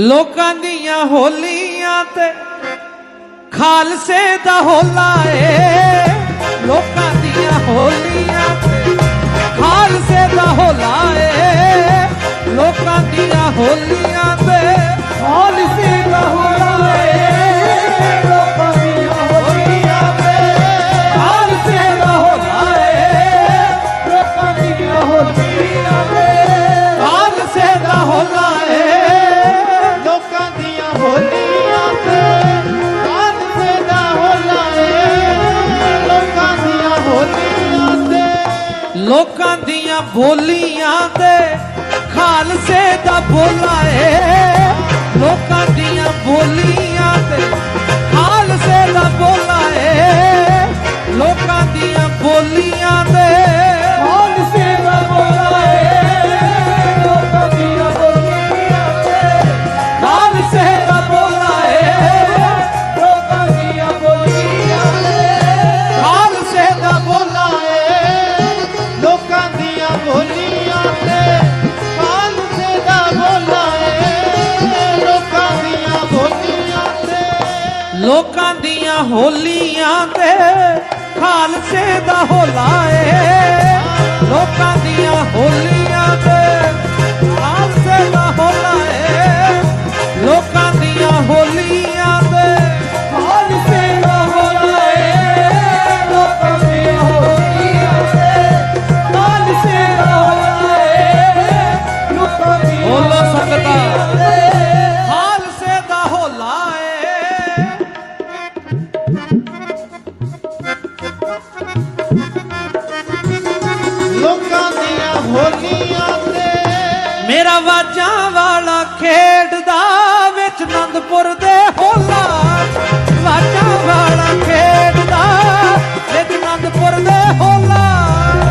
ਲੋਕਾਂ ਦੀਆਂ ਹੋਲੀਆਂ ਤੇ ਖਾਲਸੇ ਦਾ ਹੋਲਾ ਏ। ਲੋਕਾਂ ਦੀਆਂ ਹੋਲੀਆਂ ਬੋਲੀਆਂ ਤੇ ਖਾਲਸੇ ਦਾ ਬੋਲਾ ਦੀਆਂ ਹੋਲੀਆਂ ਤੇ ਖਾਲਸੇ ਦਾ ਹੋਲਾ ਏ। ਲੋਕਾਂ ਦੀਆਂ ਹੋਲੀਆਂ ਤੇ ਹੋਲੀਆਂ ਤੇ ਮੇਰਾ ਵਾਜਾਂ ਵਾਲਾ ਖੇਡਦਾ ਵਿੱਚ ਆਨੰਦਪੁਰ ਦੇ ਹੋਲਾ। ਵਾਜਾਂ ਵਾਲਾ ਖੇਡਦਾ ਵਿੱਚ ਆਨੰਦਪੁਰ ਦੇ ਹੋਲਾ।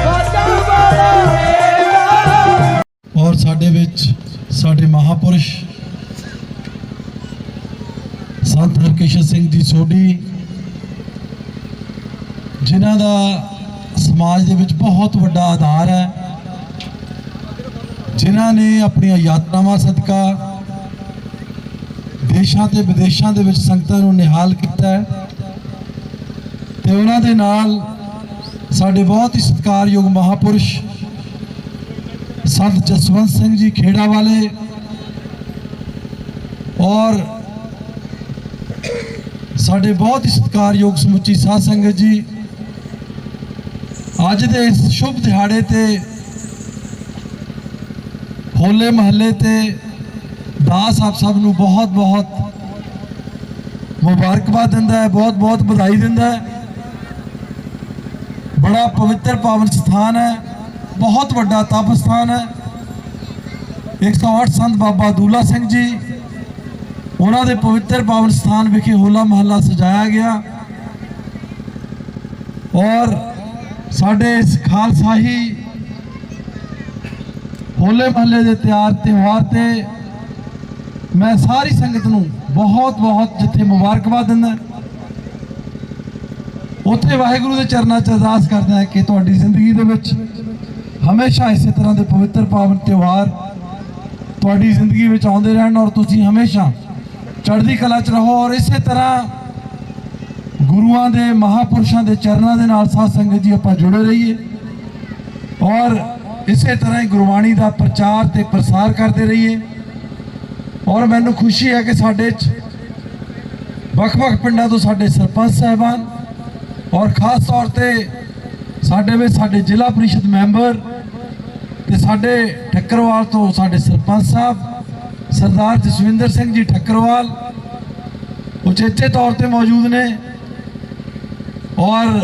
ਵਾਜਾਂ ਵਾਲਾ ਖੇਡਦਾ ਔਰ ਸਾਡੇ ਵਿੱਚ ਸਾਡੇ ਮਹਾਪੁਰਸ਼ ਸੰਤ ਹਰਕਿਸ਼ਨ ਸਿੰਘ ਜੀ ਸੋਢੀ, ਜਿਨ੍ਹਾਂ ਦਾ ਸਮਾਜ ਦੇ ਵਿੱਚ ਬਹੁਤ ਵੱਡਾ ਆਧਾਰ ਹੈ। ਜਿਨ੍ਹਾਂ ਨੇ ਆਪਣੀਆਂ ਯਾਤਰਾਵਾਂ ਸਦਕਾ ਦੇਸ਼ਾਂ ਤੇ ਵਿਦੇਸ਼ਾਂ ਦੇ ਵਿੱਚ ਸੰਗਤਾਂ ਨੂੰ ਨਿਹਾਲ ਕੀਤਾ ਹੈ ਤੇ ਉਹਨਾਂ ਦੇ ਨਾਲ ਸਾਡੇ ਬਹੁਤ ਹੀ ਸਤਿਕਾਰਯੋਗ ਮਹਾਪੁਰਸ਼ ਸੰਤ ਜਸਵੰਤ ਸਿੰਘ ਜੀ ਖੇੜਾ ਵਾਲੇ ਔਰ ਸਾਡੇ ਬਹੁਤ ਹੀ ਸਤਿਕਾਰਯੋਗ ਸਮੁੱਚੀ ਸਾਧ ਸੰਗਤ ਜੀ, ਅੱਜ ਦੇ ਇਸ ਸ਼ੁਭ ਦਿਹਾੜੇ ਤੇ ਹੋਲੇ ਮਹੱਲੇ ਤੇ ਦਾਸ ਆਪ ਸਭ ਨੂੰ ਬਹੁਤ ਬਹੁਤ ਮੁਬਾਰਕਬਾਦ ਦਿੰਦਾ ਹੈ, ਬਹੁਤ ਬਹੁਤ ਵਧਾਈ ਦਿੰਦਾ ਹੈ। ਬੜਾ ਪਵਿੱਤਰ ਪਾਵਨ ਸਥਾਨ ਹੈ, ਬਹੁਤ ਵੱਡਾ ਤਪ ਸਥਾਨ ਹੈ। 108 ਸੰਤ ਬਾਬਾ ਦੂਲਾ ਸਿੰਘ ਜੀ, ਉਹਨਾਂ ਦੇ ਪਵਿੱਤਰ ਪਾਵਨ ਸਥਾਨ ਵਿਖੇ ਹੋਲਾ ਮਹੱਲਾ ਸਜਾਇਆ ਗਿਆ। ਔਰ ਸਾਡੇ ਇਸ ਖਾਲਸਾਹੀ ਹੋਲੇ ਮਹੱਲੇ ਦੇ ਤਿਆਰ ਤਿਉਹਾਰ ਤੇ ਮੈਂ ਸਾਰੀ ਸੰਗਤ ਨੂੰ ਬਹੁਤ ਬਹੁਤ ਜਿੱਥੇ ਮੁਬਾਰਕਬਾਦ ਦਿੰਦਾ। ਉੱਥੇ ਵਾਹਿਗੁਰੂ ਦੇ ਚਰਨਾਂ 'ਚ ਅਰਦਾਸ ਕਰਦਾ ਕਿ ਤੁਹਾਡੀ ਜ਼ਿੰਦਗੀ ਦੇ ਵਿੱਚ ਹਮੇਸ਼ਾ ਇਸੇ ਤਰ੍ਹਾਂ ਦੇ ਪਵਿੱਤਰ ਪਾਵਨ ਤਿਉਹਾਰ ਤੁਹਾਡੀ ਜ਼ਿੰਦਗੀ ਵਿੱਚ ਆਉਂਦੇ ਰਹਿਣ ਔਰ ਤੁਸੀਂ ਹਮੇਸ਼ਾ ਚੜ੍ਹਦੀ ਕਲਾ 'ਚ ਰਹੋ ਔਰ ਇਸੇ ਤਰ੍ਹਾਂ ਗੁਰੂਆਂ ਦੇ ਮਹਾਪੁਰਸ਼ਾਂ ਦੇ ਚਰਨਾਂ ਦੇ ਨਾਲ ਸਾਧ ਸੰਗਤ ਜੀ ਆਪਾਂ ਜੁੜੇ ਰਹੀਏ। ਔਰ ਇਸੇ ਤਰ੍ਹਾਂ ਹੀ ਗੁਰਬਾਣੀ ਦਾ ਪ੍ਰਚਾਰ ਤੇ ਪ੍ਰਸਾਰ ਕਰਦੇ ਰਹੀਏ। ਔਰ ਮੈਨੂੰ ਖੁਸ਼ੀ ਹੈ ਕਿ ਸਾਡੇ 'ਚ ਵੱਖ-ਵੱਖ ਪਿੰਡਾਂ ਤੋਂ ਸਾਡੇ ਸਰਪੰਚ ਸਾਹਿਬਾਨ ਔਰ ਖਾਸ ਤੌਰ ਤੇ ਸਾਡੇ ਵਿੱਚ ਸਾਡੇ ਜ਼ਿਲ੍ਹਾ ਪਰਿਸ਼ਦ ਮੈਂਬਰ ਤੇ ਸਾਡੇ ਠੱਕਰਵਾਲ ਤੋਂ ਸਾਡੇ ਸਰਪੰਚ ਸਾਹਿਬ, ਸਰਦਾਰ ਜਸਵਿੰਦਰ ਸਿੰਘ ਜੀ ਠੱਕਰਵਾਲ, ਉਚੇਚੇ ਤੌਰ ਤੇ ਮੌਜੂਦ ਨੇ ਔਰ